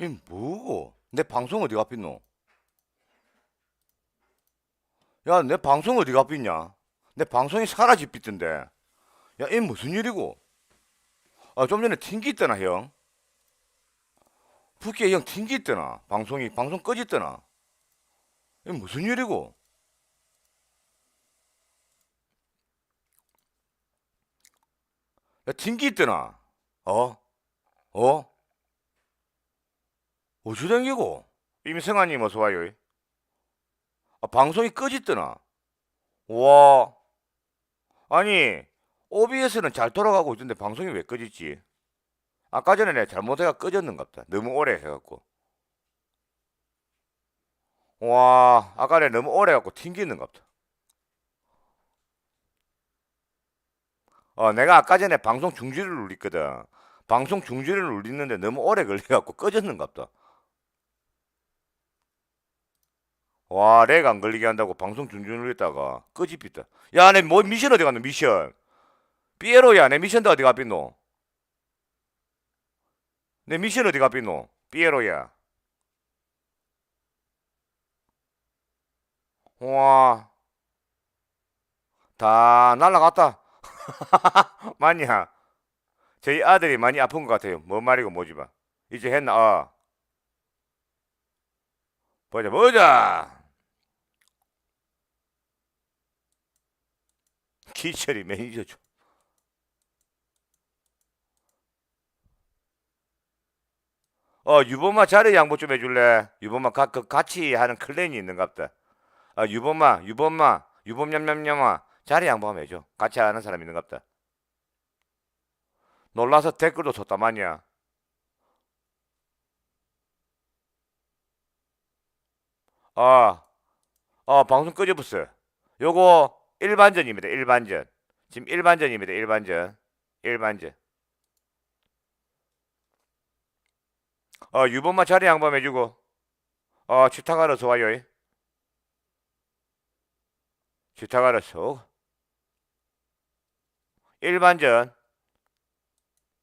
이 뭐고? 내 방송 어디 갔겠노? 야, 내 방송 어디 갔겠냐? 내 방송이 사라집있던데. 야, 이 무슨 일이고? 아, 좀 전에 튕기 있더나, 형. 푸키에 형 튕기 있더나. 방송이, 방송 꺼졌더나. 이 무슨 일이고? 야, 튕기 있더나. 어? 어? 어찌 된 기고? 임승아님 어서 와요. 아, 방송이 꺼졌더나. 와. 아니, OBS는 잘 돌아가고 있던데 방송이 왜 꺼졌지? 아까 전에 내가 잘못해가 꺼졌는갑다. 너무 오래 해갖고. 와, 아까 내가 너무 오래 해갖고 튕기는갑다. 어, 내가 아까 전에 방송 중지를 눌렸거든. 방송 중지를 눌리는데 너무 오래 걸려갖고 꺼졌는갑다. 와, 렉 안 걸리게 한다고 방송 중지 눌렸다가 꺼집있다. 야, 내 뭐 미션 어디 갔노, 미션? 삐에로야, 내 미션도 어디 갔노? 내 미션 어디 갔노? 삐에로야. 와, 다 날라갔다. 맞냐? 저희 아들이 많이 아픈 것 같아요. 뭔 말이고 뭐지 봐. 이제 했나? 어. 보자 보자. 기철이 매니저 좀. 어 유범마 자리 양보 좀 해줄래? 유범마 가, 그 같이 하는 클랜이 있는갑다. 아 유범마 유범마 유범냠냠냠아 자리 양보 한번 해줘. 같이 하는 사람 있는갑다. 놀라서 댓글도 줬다마냐. 아, 어, 방송 끄집었어. 요거 일반전입니다. 일반전. 지금 일반전입니다. 일반전. 일반전. 어, 유범마 자리 양보해주고. 어, 치타가로 좋아요. 치타가로 소. 일반전.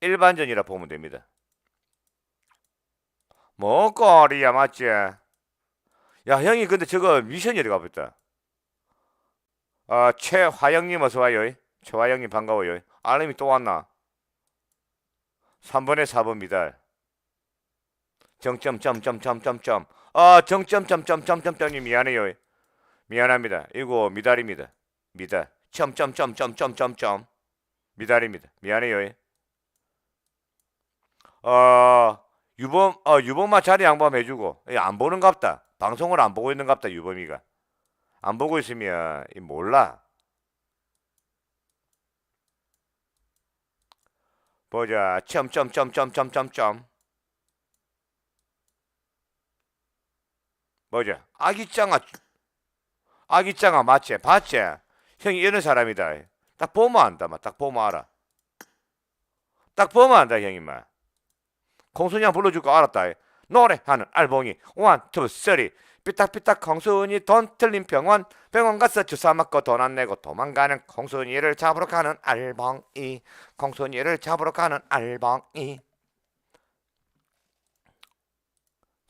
일반전이라 보면 됩니다. 뭐 꼬리야 맞지? 야 형이 근데 저거 미션이 어디 가봤다. 아 최화영님 어서 와요. 최화영님 반가워요. 알림이 또 왔나? 3번에 4번 미달. 정점점점점점점. 아 정점점점점점점님 미안해요. 미안합니다. 이거 미달입니다. 미달. 점점점점점점점. 미달입니다. 미안해요. 어, 유범, 어, 유범마 자리 양보함 해주고, 예, 안 보는갑다. 방송을 안 보고 있는갑다, 유범이가. 안 보고 있으면, 이 몰라. 보자, 점점점점점점점. 보자, 아기짱아, 아기짱아, 맞지? 봤지? 형이 이런 사람이다. 딱 보면 안다, 막. 딱 보면 알아. 딱 보면 안다, 형이 막. 공순이 형 불러줄 거 알았다. 노래하는 알봉이 원, 투, 쓰리 삐딱삐딱 공순이 돈 틀린 병원 병원 가서 주사 맞고 돈 안 내고 도망가는 공순이를 잡으러 가는 알봉이 공순이를 잡으러 가는 알봉이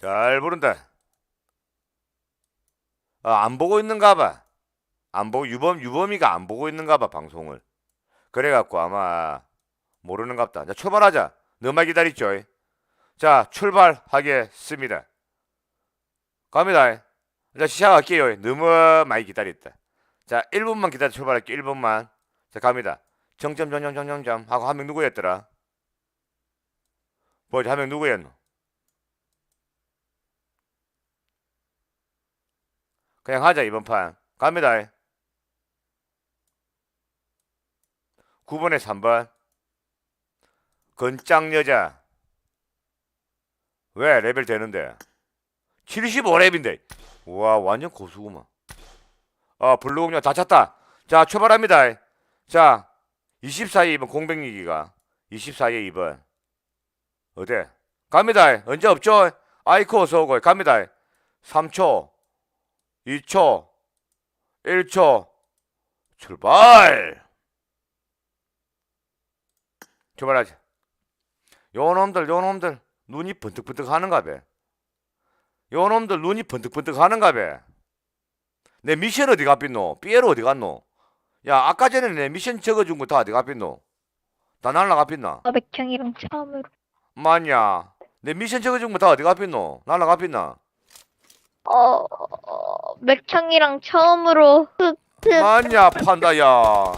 잘 부른다. 아, 안 보고 있는가 봐. 안 보고 유범 유범이가 안 보고 있는가 봐 방송을. 그래갖고 아마 모르는갑다. 자 출발하자. 너만 기다리죠. 자, 출발하겠습니다. 갑니다. 자, 시작할게요. 너무 많이 기다렸다. 자, 1분만 기다려 출발할게요. 1분만. 자, 갑니다. 정점, 정점, 정점, 점 하고 한 명 누구였더라? 뭐지, 한 명 누구였노? 그냥 하자, 이번 판. 갑니다. 9번에 3번. 건짱 여자. 왜 레벨 되는데? 75렙인데. 와 완전 고수구만. 아 블루공룡 다 찼다. 자 출발합니다. 자 24에 2번 공백리기가 24에 2번. 어때? 갑니다. 언제 없죠? 아이코 어서 오고 갑니다. 3초 2초 1초 출발. 출발하자. 요 놈들 요 놈들 눈이 번뜩번뜩 하는가 봐. 요 놈들 눈이 번뜩번뜩 하는가 봐. 내 미션 어디 갔겠노? 삐에로 어디 갔노? 야, 아까 전에 내 미션 적어준 거 다 어디 갔겠노? 다 날라갔겠나? 어, 맥형이랑 처음으로. 맞냐? 내 미션 적어준 거 다 어디 갔겠노? 날라갔겠나? 어, 어, 맥형이랑 처음으로 흡, 흡. 맞냐, 판다야.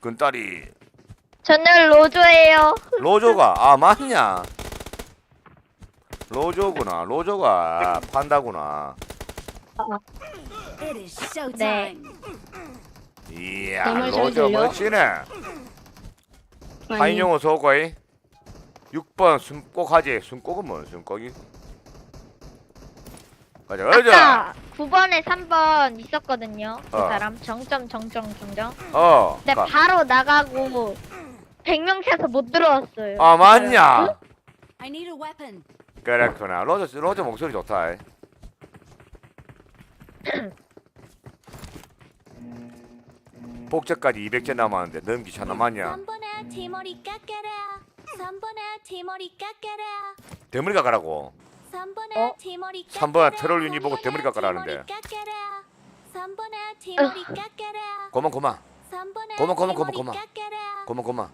근딸이. 저는 로조예요. 로조가, 아, 맞냐? 로조구나. 로조가 판다구나. It is showtime. 네. 이야, 잘 로조 들려? 멋지네. 아니, 하인영어 소고이 6번 숨꼭하지 숨꼭은 뭐 숨꼭이 가자 가자 아까 9번에 3번 있었거든요. 그 어. 사람 정점 정점 정점. 어 근데 가. 바로 나가고 100명 차서 못 들어왔어요. 아 맞냐 I need a weapon. 그랬구나. 로저 로저 목소리 좋다. 복제까지 200개 남았는데 넘기 차 남았냐? 3번아 대머리 깎아라. 3번아 대머리 깎아라. 대머리 깎아라고. 3번아 어? 대머리 삼 깎아라. 번아 트롤 유니 보고 대머리 깎아라는데. 3번아 대머리 깎아라. 고만 고만 3번아 고마, 고마, 고마, 대머리 고마. 깎아라. 고만 고만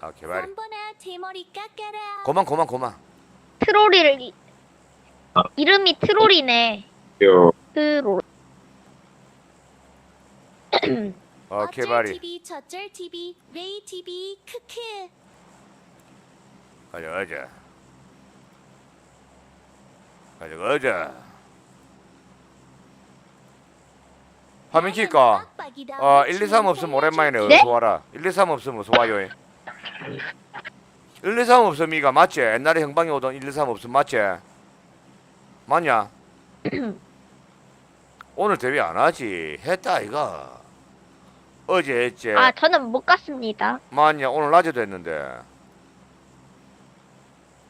아 개발이. 3번아 대머리 깎아라. 고만 고만 고만. 트롤이를 이- 이름이 트롤이네. 요 트롤. 어 어쩔 개발이. TV 저쩔 TV 레이 TV 크크. 가자 가자. 가자 가자. 화면 킬까? 어 1, 2, 3 없으면 오랜만이네. 네? 어서 와라. 1, 2, 3 없으면 어서 와요 1, 2, 3 없으면 이가 맞지? 옛날에 형방이 오던 1, 2, 3 없으면 맞지? 맞냐? 오늘 대회 안 하지 했다 이가 어제 했지 아 저는 못 갔습니다. 맞냐 오늘 낮에도 했는데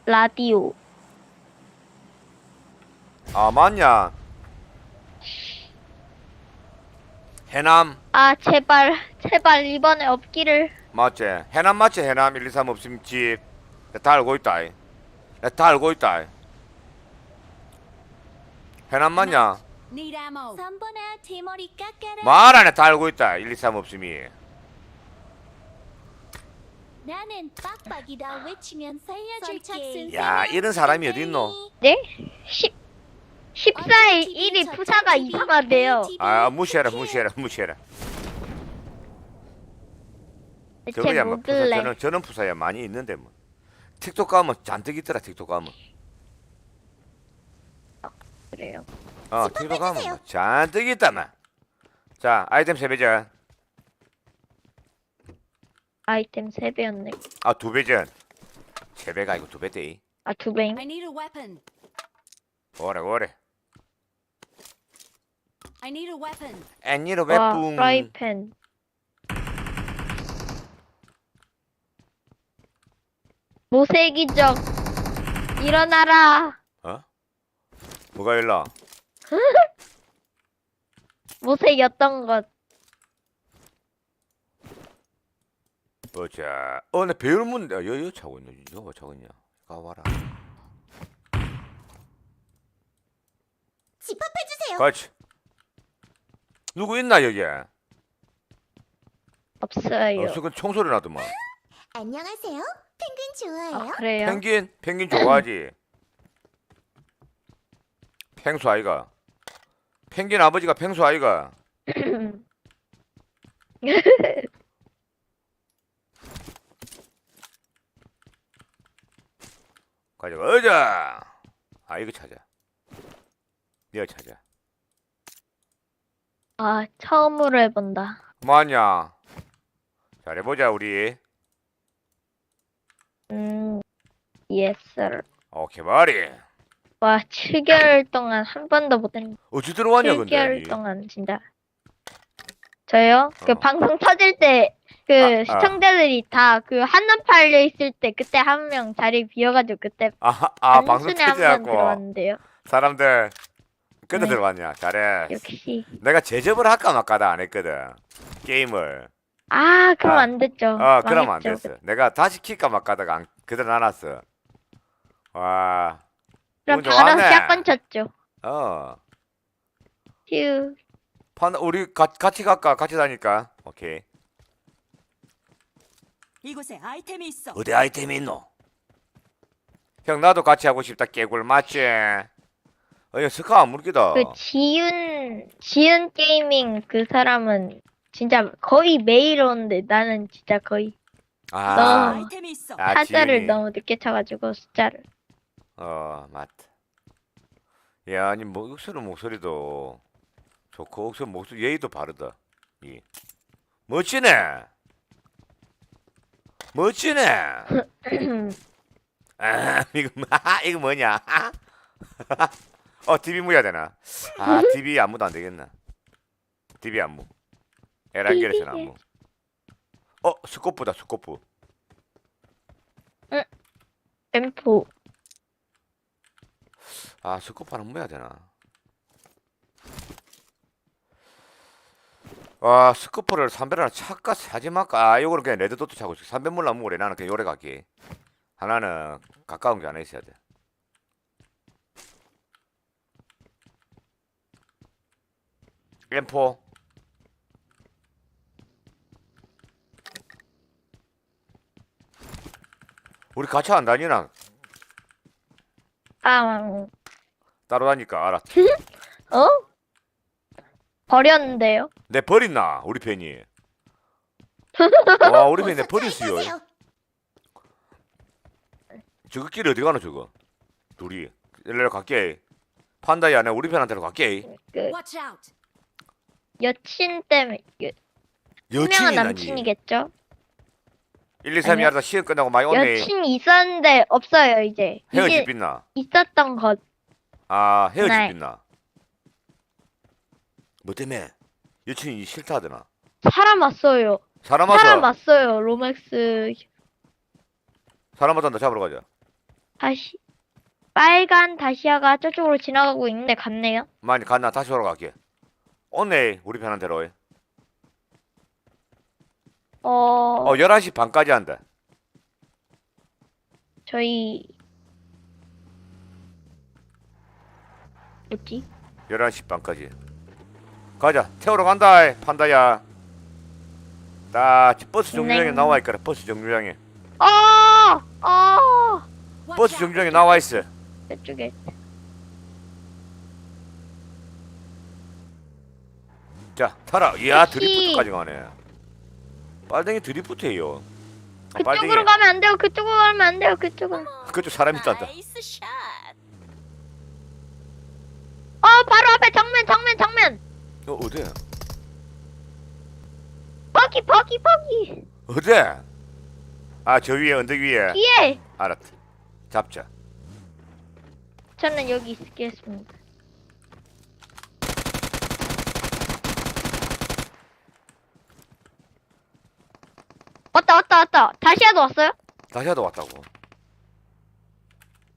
라디오. 아 맞냐 해남 아 제발 제발 이번에 없기를. 맞지 해남 맞지 해남 1, 2, 3 없으면 집 다 알고 있다 이. 다 알고 있다 이. 해남 맞냐 Need ammo. 3번아 대머리 깎아라 말 안해 다 알고 있다 1, 2, 3 없으면 나는 빡빡이다 외치면 살려줄게 야, 이런 사람이 어디 있노? 네? 10 14일 1위 푸사가 이상하대요. 아 무시해라 무시해라 무시해라 대체 저거야 뭐 푸사 뭐길래? 저는 저는 푸사야 많이 있는데 뭐 틱톡 가면 잔뜩 있더라 틱톡 가면 그래요. 어 틱톡 가면 뭐 잔뜩 있다만 자 아이템 세배전 아이템 3배였네. 아 두배전 세배가 아니고 두배대 아, 두 배임. I need a weapon. 오래 오래 I need a weapon. 애니로 와, 왜뿡 프라이팬. 모세기적. 일어나라. 어? 뭐가 일라 모세였던 것. 보자 어내 배울문 야 여여 차고 있네 여거 차고 있냐 가와라 집합해 주세요 같이 누구 있나 여기 없어요. 어, 수근 총소리 나더만 안녕하세요 펭귄 좋아해요? 아, 그래요? 펭귄 펭귄 좋아하지. 펭수 아이가. 펭귄 아버지가 펭수 아이가. 가자 가자. 아 이거 찾아. 이거 찾아. 아, 처음으로 해본다. 뭐하냐 잘해보자 우리 음, yes, sir. 오케이 말이 와, 7개월 동안 한 번도 못 했는데. 어찌 들어왔냐 근데 7개월 니? 동안 진짜. 저요? 그 어. 방송 터질 때, 그 아, 아. 시청자들이 다그 한눈 팔려 있을 때 그때 한 명 자리 비어가지고 그때 아, 아 방송 들어왔는데요. 사람들 그때 네. 들어왔냐 잘해 역시. 내가 제접을 할까 말까다 안 했거든 게임을 아, 그럼 아. 안 됐죠. 어 그럼 안 망했죠. 됐어 내가 다시 킬까 말까다가 안, 그대로 놔놨어 와. 그럼 바로. 샷건 쳤죠. 어. 휴. 판다 우리 가, 같이 갈까? 같이 다닐까? 오케이. 이곳에 아이템이 있어. 어디 아이템이 있노? 형 나도 같이 하고 싶다 개굴 맞지? 어이 스카 안 물기다. 그 지윤 지윤 게이밍 그 사람은 진짜 거의 매일 오는데 나는 진짜 거의 아, 너- 아이템이 있어. 아 타자를 지윤이. 너무 늦게 쳐가지고 숫자를. 어 맞다. 야 아니 뭐 목소리 목소리도 좋고 목소리 목소리 예의도 바르다. 이 멋지네. 멋지네. 아 이거 뭐- 이거 뭐냐? 어 TV 무야 되나? 아 TV 안무도 안 되겠나? TV 안무. 에란겔에서는 안무. 어 스코프다 스코프. 엠포. 아 스코프 하나 뭐야 되나? 와 스코프를 300을 차까 사지 말까? 아 이거는 그냥 레드도트 차고 있어. 300물 안 먹으래. 나는 그냥 요래 가기. 하나는 가까운 게 하나 있어야 돼. M4 우리 같이 안 다니나? 아, 따로 다니까 알았. 어? 버렸는데요. 내 버린나 우리 팬이. 와 우리 팬이 내 버렸어요. 가세요. 저거 길 어디 가노 저거? 둘이 일로 갈게. 판다야 내 우리 편한테로 갈게. 그. 여친 때문에 그 여친이 분명한 나니. 남친이겠죠. 1, 2, 3이 아니요. 하다 시험 끝나고 많이 오네. 여친 있었는데 없어요 이제. 헤어집 이게 빛나. 있었던 것. 아 헤어집 네. 빛나. 뭐 때문에? 여친이 싫다 하더나. 사람 왔어요. 사람 와서 사람 왔어요. 로맥스 사람 왔다 잡으러 가자. 다시 빨간 다시아가 저쪽으로 지나가고 있는데 갔네요. 많이 갔나 다시 오러 갈게. 오네 우리 편한테로. 어, 어 11시 반까지 한다. 저희 뭐지? 11시 반까지. 가자. 태우러 간다. 판다야. 나 버스 정류장에 네. 나와 있거라. 버스 정류장에. 어, 어, Watch 버스. 정류장에 나와 있어. 저쪽에 자, 타라. 이야, 혹시- 드리프트까지 가네. 빨댕이 드리프트예요. 아, 빨댕이. 그쪽으로 가면 안 돼요. 그쪽으로 가면 안 돼요. 그쪽은. 그쪽 사람 있단다. 나이스 샷. 어, 바로 앞에 정면, 정면, 정면. 어, 어디야? 버기, 버기, 버기. 어디야? 아, 저 위에 언덕 위에. 뒤에. 알았다. 잡자. 저는 여기 있겠습니다. 왔다, 왔다, 왔다. 다시아도 왔어요? 다시아도 왔다고.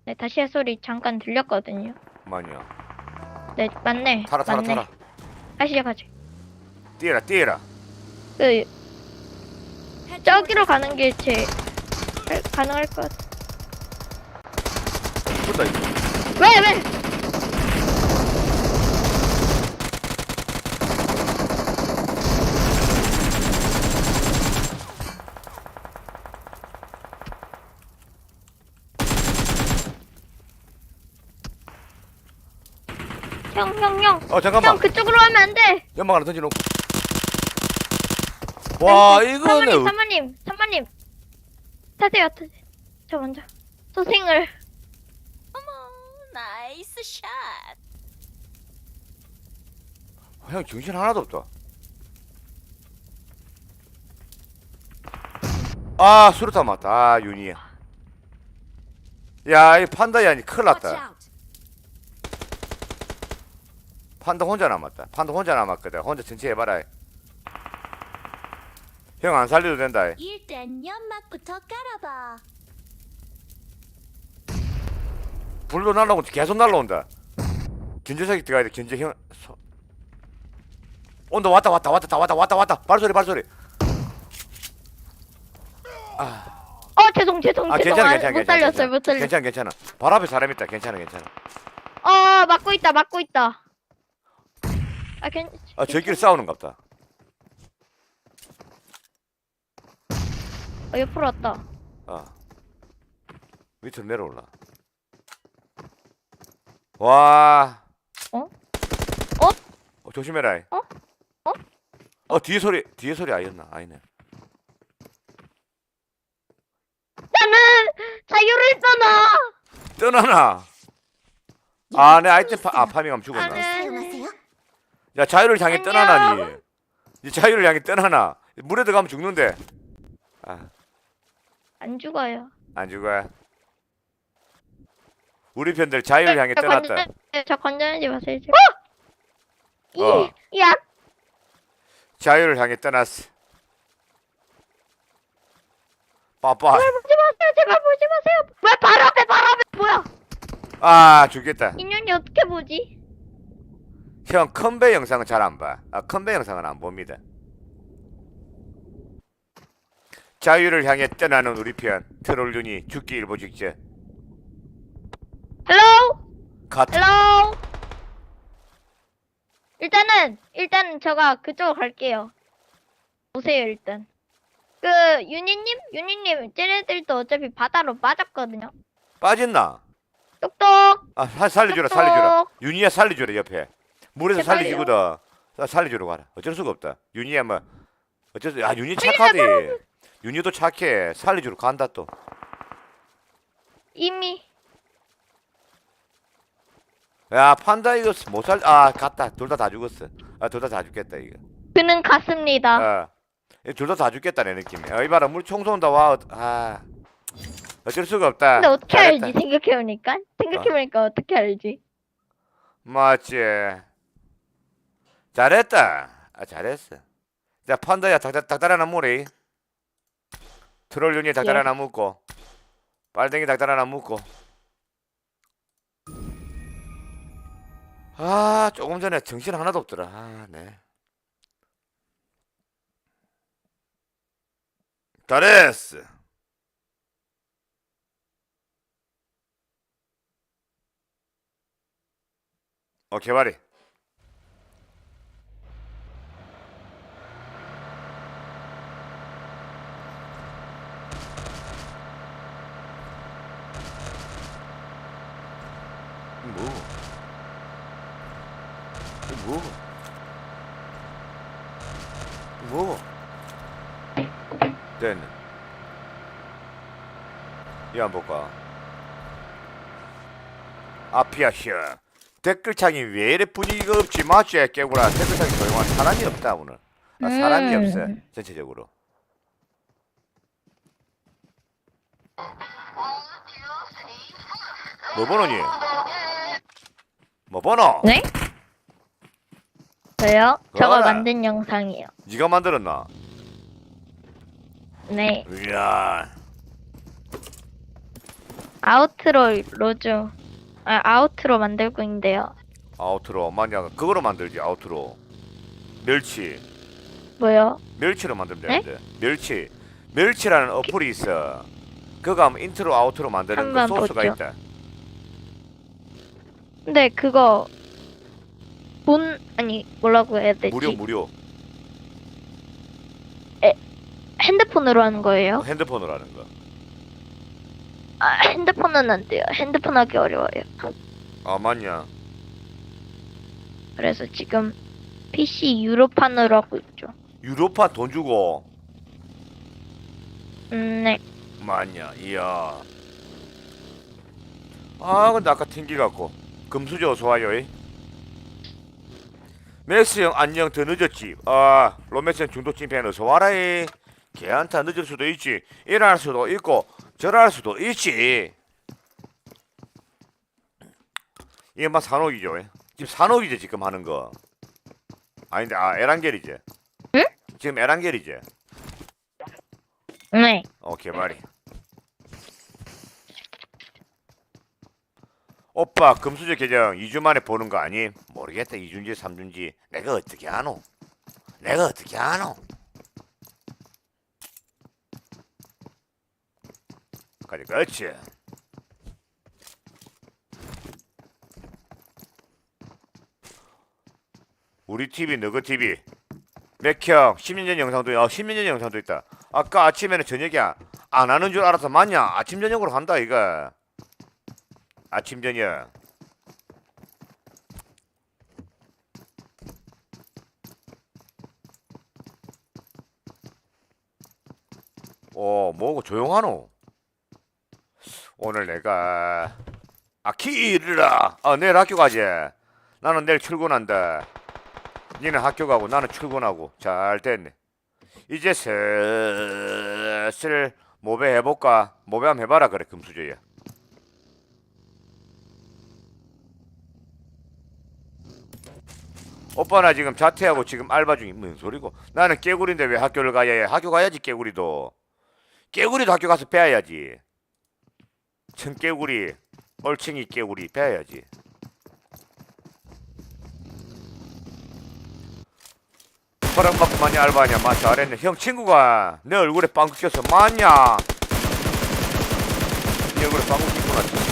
네, 다시아 소리 잠깐 들렸거든요. 많이야. 네, 맞네. 타라, 타라, 맞네. 타라. 다시아 가자. 뛰어라, 뛰어라. 그 저기로 가는 게 제 가능할 것 같아. 붙다, 이거. 왜, 왜? 형, 형, 형. 어, 잠깐만. 형, 그쪽으로 가면 안 돼. 연막 하나 던져놓고. 와, 이거는. 사모님, 어- 사모님, 사모님. 타세요, 타세요. 저 먼저. 소생을. 어머, 나이스 샷. 형, 정신 하나도 없다. 아, 수류탄 맞다. 아, 윤희야. 야, 이 판다야, 니 큰일 났다. 판다 혼자 남았다. 판다 혼자 남았거든. 혼자 전체 해봐라. 형 안 살려도 된다. 일단 연막부터 깔아봐. 불도 날라오고 계속 날라온다. 견제석이 들어가야 돼. 견제 형. 소... 온다 왔다 왔다 왔다 다 왔다 왔다 왔다. 발소리 발소리. 어, 죄송 죄송 아 죄송 괜찮아 아, 괜찮아 못 괜찮아 살렸어요 못 살렸어요 괜찮아 괜찮아 바로 앞에 사람 있다 괜찮아 괜찮아 어 막고 있다 막고 있다 아 괜... 아 저끼리 싸우는갑다. 어, 옆으로 왔다. 아. 밑으로 내려올라. 와. 어? 어, 조심해라. 어? 어? 어 뒤에 소리 뒤에 소리 아니었나? 아니네. 나는 자유를 떠나! 떠나나? 아 내 아이템 파, 아 파밍하면 죽었나? 나는. 야 자유를 향해 안녕. 떠나나니. 이 자유를 향해 떠나나. 물에 들어가면 죽는데. 아. 안 죽어요. 안 죽어요? 우리 편들 자유를 향해 저 떠났다. 건전- 저 건전하지 마세요 어! 어. 이, 야. 자유를 향해 떠났어. 빠빠. 보지 마세요 제발 보지 마세요. 왜 바로 앞에 바로 앞에 뭐야? 아 죽겠다. 인연이 어떻게 보지 형 컨베 영상은 잘 안 봐. 아 컨베 영상은 안 봅니다. 자유를 향해 떠나는 우리 편 트롤윤이 죽기 일보 직전 헬로 컷. 헬로 일단은 일단은 제가 그쪽으로 갈게요 보세요 일단 그 윤희님 윤희님 쟤네들도 어차피 바다로 빠졌거든요 빠졌나? 똑똑 아 사- 살려주라 살려주라. 윤희야 살려주라 옆에 물에서. 사- 살려주러 가라. 어쩔 수가 없다. 윤희야 뭐 어쩔 수. 아 윤희 착하디. 윤희도 착해. 살려주러 간다 또. 이미 야 판다 이거 못 살. 아 갔다. 둘 다 다 죽었어. 아둘 다 다 죽겠다 이거. 그는 갔습니다 아, 둘 다 다 죽겠다 내 느낌이. 어, 이봐라 물총 쏜다 와. 어, 아, 어쩔 수가 없다. 근데 어떻게 잘했다. 알지 생각해보니까 생각해보니까 어? 떻게 알지 맞지. 잘했다. 아 잘했어. 자 판다야 닭, 닭다리 하나 물이. 트롤 윤이 예. 하나 묻고. 빨댕이 닭다리 하나 묻고. 아 조금 전에 정신 하나도 없더라. 아 네. 잘했어. 어 개발이. 뭐? 뭐? 뭐? 이거 한번 볼까? 아피아 씨. 댓글창이 왜 이래 분위기가 없지 맞지 깨구라 댓글창이 조용한 사람이 없다 오늘 아, 사람이 음. 없어 전체적으로 뭐 번호니? 뭐 번호? 네? 저요? 저거. 만든 영상이요 네가 만들었나? 네 이야 아우트로 로즈 아, 아우트로 만들고 있는데요 아우트로 만약 그거로 만들지 아우트로 멸치 뭐요? 멸치로 만들면 네? 되는데 멸치 멸치라는 어플이 있어 그거 하면 인트로 아우트로 만드는 그 한번 소스가 보죠. 있다 근데 그거 돈 아니 뭐라고 해야 되지? 무료 무료 핸드폰으로 하는 거예요? 핸드폰으로 하는 거 아 핸드폰은 안 돼요. 핸드폰 하기 어려워요. 아 맞냐 그래서 지금 PC 유로판으로 하고 있죠. 유로파 돈 주고 음, 네. 맞냐 이야 아 근데 아까 튕기 갖고 금수저 좋아요 이. 맥스 형 안녕 더 늦었지 아 로맥스 형 중도 찐팬 어서 와라 이 걔한테 늦을 수도 있지 일할 수도 있고 절할 수도 있지 이게 막 산옥이죠 이. 지금 산옥이지 지금 하는 거 아닌데 아 에란겔이지 응? 지금 에란겔이지 네. 오케이 말이 오빠 금수저 계정 2주 만에 보는 거 아니? 모르겠다 2주인지 3주인지. 내가 어떻게 아노? 내가 어떻게 아노? 가자 그렇지. 우리 TV 너그 TV 맥형 10년 전 영상도 어 10년 전 영상도 있다. 아까 아침에는 저녁이야. 안 하는 줄 알아서 맞냐? 아침 저녁으로 한다 이거 아침 저녁. 어 뭐고 조용하노? 오늘 내가 아 키르라. 아 내일 학교 가지. 나는 내일 출근한다. 니는 학교 가고 나는 출근하고. 잘 됐네. 이제 슬슬 모배 해볼까? 모배 한번 해봐라. 그래 금수저야 오빠 나 지금 자퇴하고 지금 알바 중이 무슨 소리고? 나는 깨구리인데 왜 학교를 가야 해? 학교 가야지 깨구리도. 깨구리도 학교 가서 배워야지. 청깨구리 얼챙이 깨구리 배워야지. 허락받고 많이 알바하냐? 마 잘했네. 형 친구가 내 얼굴에 빵꾸 껴서 맞냐? 네 얼굴에 빵꾸 끼구나 친구가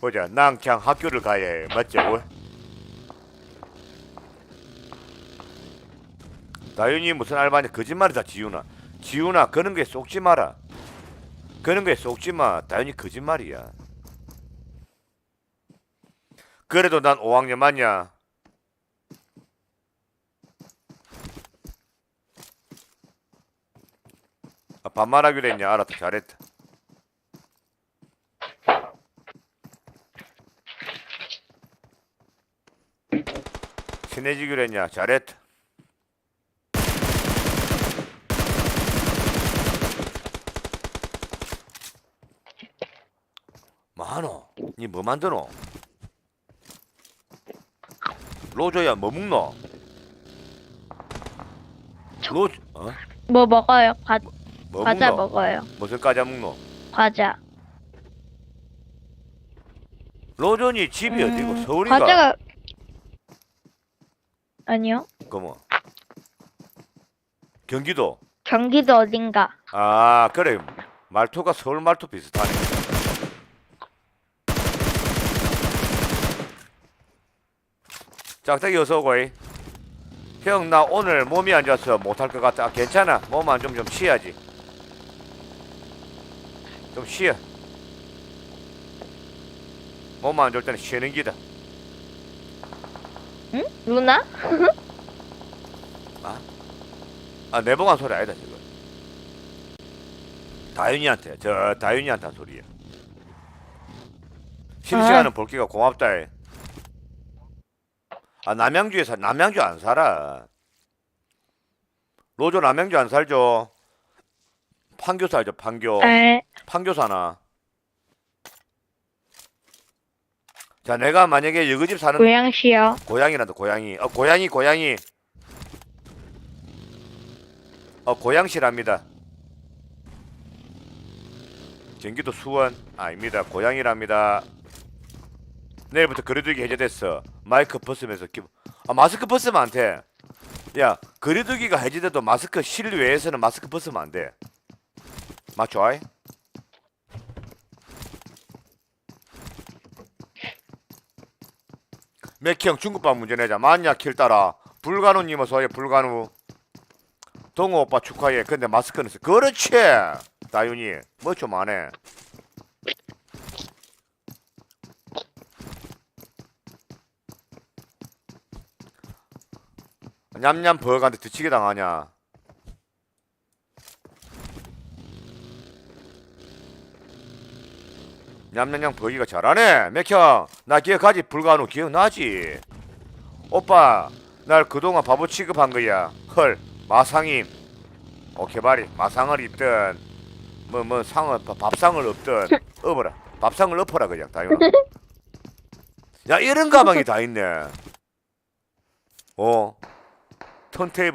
보자. 난 그냥 학교를 가야 해. 맞지? 뭘? 나윤이 무슨 알바냐 거짓말이다 지훈아 지훈아 그런 게 속지 마라. 그런 게 속지 마. 다윤이 거짓말이야. 그래도 난 5학년 맞냐? 아, 반말하기로 했냐? 알았다. 잘했다 친해지기로 했냐 잘했다 많어 니뭐 만드노 로조야 뭐 먹노 로 어? 뭐 먹어요? 과, 뭐 과자 먹노? 먹어요. 무슨 과자 먹노 과자. 로존이 집이 어디고 음, 서울이가 과자가 아니요. 그뭐? 경기도? 경기도 어딘가. 아 그래. 말투가 서울 말투 비슷하네. 짝짝이 어서 오고 형나 오늘 몸이 안 좋아서 못할 것 같아. 아, 괜찮아. 몸 안 좀좀 쉬어야지. 좀 쉬어. 몸 안 좋을 때는 쉬는 기다 응? 루나? 아? 내봉한 소리 아니다 지금. 다윤이한테 저 다윤이한테 한 소리야. 실시간은 볼기가 고맙다 해. 아 남양주에 사 남양주 안 살아. 로조 남양주 안 살죠? 판교 살죠 판교. 에, 판교 사나 자 내가 만약에 여기집 사는 고양시요. 고양이란다 고양이. 어 고양이 고양이. 어 고양시랍니다. 경기도 수원. 아닙니다. 고양이랍니다. 내일부터 거리두기 해제됐어. 마이크 벗으면서 기... 아 마스크 벗으면 안 돼. 야 거리두기가 해제돼도 마스크 실외에서는 마스크 벗으면 안 돼. 맞죠 아이? 맥형 중국밥 문제 내자. 맞냐 킬 따라. 불가누님 어서해 불가누 동호 오빠 축하해. 근데 마스크는 써 그렇지! 다윤이 뭐 좀 안해. 냠냠 버거한테 뒤치게 당하냐 냠냠냠 버기가 잘하네. 맥형 나 기억하지? 불가누 기억나지? 오빠 날 그동안 바보 취급한 거야. 헐 마상임. 오케바리 마상을 입든 뭐 뭐 상을 밥- 밥상을 엎든 엎어라. 밥상을 엎어라 그냥 다윤아 야 이런 가방이 다 있네. 어? 턴테이블